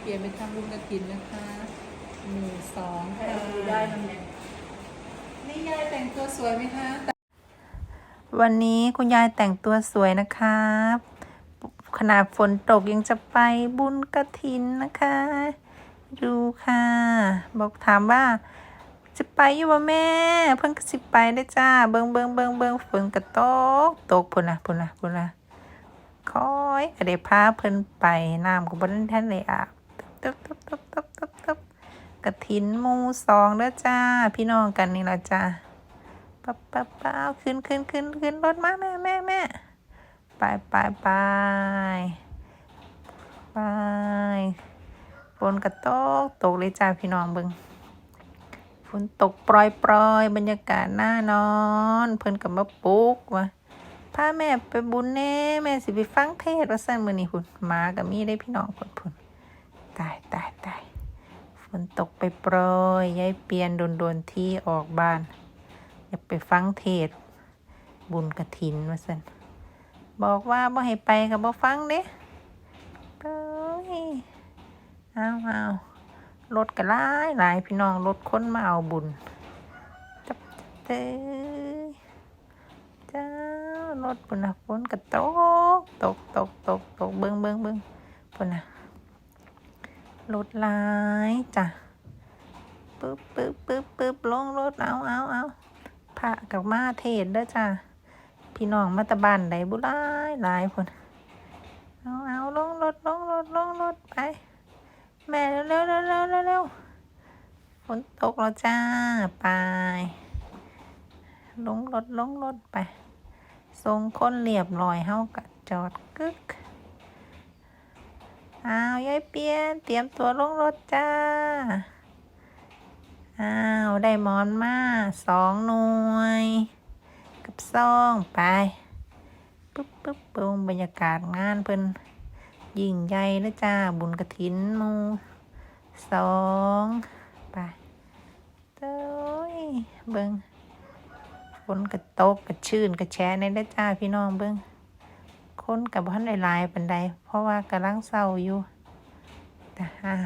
เปลี่ยนไปทำบุญกระถินนะคะหมู่สองค่ะได้มันเนี่ยนี่ยายแต่งตัวสวยไหมคะวันนี้คุณยายแต่งตัวสวยนะครับขนาดฝนตกยังจะไปบุญกระถินนะคะ ดูค่ะ บอกถามว่า จะไปอยู่บ่แม่ เพิ่งก็สิไปได้อจ้า เบิงเบิงเบิงเบิงฝนกระตกตกพุ่นนะพุ่นนะพุ่นนะคอยก็ได้พาเพิ่นไปน้ำกับบนท่านเลยอาบ ตึ๊บตึ๊บตึ๊บตึ๊บตึ๊บตึ๊บกระถินมูสองเด้อจ้า พี่น้องกันนี่ละจ้าปั๊บปั๊บปั๊บขึ้นขึ้นขึ้นขึ้นรถมาแม่แม่แม่ไปไปไปไปฝนกระตกตกเลยจ้าพี่น้องเบิงฝนตกปล่อยปลอยบรรยากาศน่านอน เพิ่นกับมาปลุกวะพาแม่ไปบุญแน่แม่สิไปฟังเทศว่าสั่นมือนี่พุ่นหมากับมีได้พี่น้องพุ่นพุ่น ตายตายตายฝนตกไปโปล่อยยายเปลี่ยนโดนโดนๆที่ออกบ้าน อยากไปฟังเทศ บุญกระถินมาสันบอกว่าบ่ให้ไปกับบ่ฟังเด้เอ้ยเอาเอารถก็หลายหลายพี่น้องรถค้นมาเอาบุญจับเตจ้ารถปุ่นนะฝนก็ตกตกตกตกตกเบิ้งเบิ้งเบิ้งปุ่นนะ รถหลายจ้ะปึ๊บปึ๊บปึ๊บปึ๊บลงรถเอาเอาเอาพระกับมาเทศเด้อจ้าพี่น้องมาตะบ้านใดบุหลายหลายคนเอาเอาลงรถลงรถลงรถไป แม่เร็วเร็วเร็วเร็วเร็วเร็วฝนตกแล้วจ้าไปลงรถลงรถไปทรงคนเรียบร้อยเฮากะจอดกึก อ้าวยายเปียนเตรียมตัวลงรถจ้า อ้าว ได้หมอนมาสองหน่วย กับซองไปปึ๊บปึ๊บปึ๊บบรรยากาศงานเพิ่นยิ่งใหญ่นะจ้า บุญกระถินมูสองไปเต้ยเบิงฝนกระตกกระชื่นกระแชะในนะจ้าพี่น้องเบิง คนกับพันหลายๆปันใด เพราะว่ากำลังเศร้าอยู่แต่อ้าว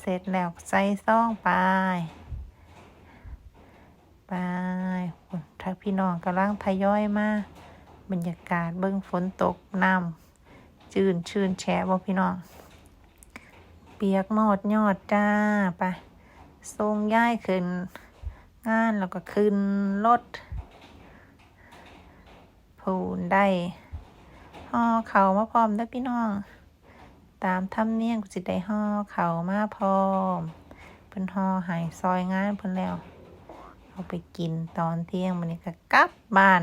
เสร็จแล้วใส่ซองไป ไปถ้าพี่น้องกำลังทยอยมาบรรยากาศเบิ่งฝนตกน้ำจืนชื่นแฉะบ่พี่น้อง เปียกหมดยอดจ้าไปทรงย้ายขึ้น งานแล้วก็ขึ้นรถผูนได้ ห่อเขามาพร้อมเด้อพี่น้อง ตามธรรมเนียมก็สิได้ห่อเขามาพร้อมเพิ่นห่อหายซอยงานเพิ่นแล้ว เอาไปกินตอนเที่ยงมันนี้ก็กลับบ้าน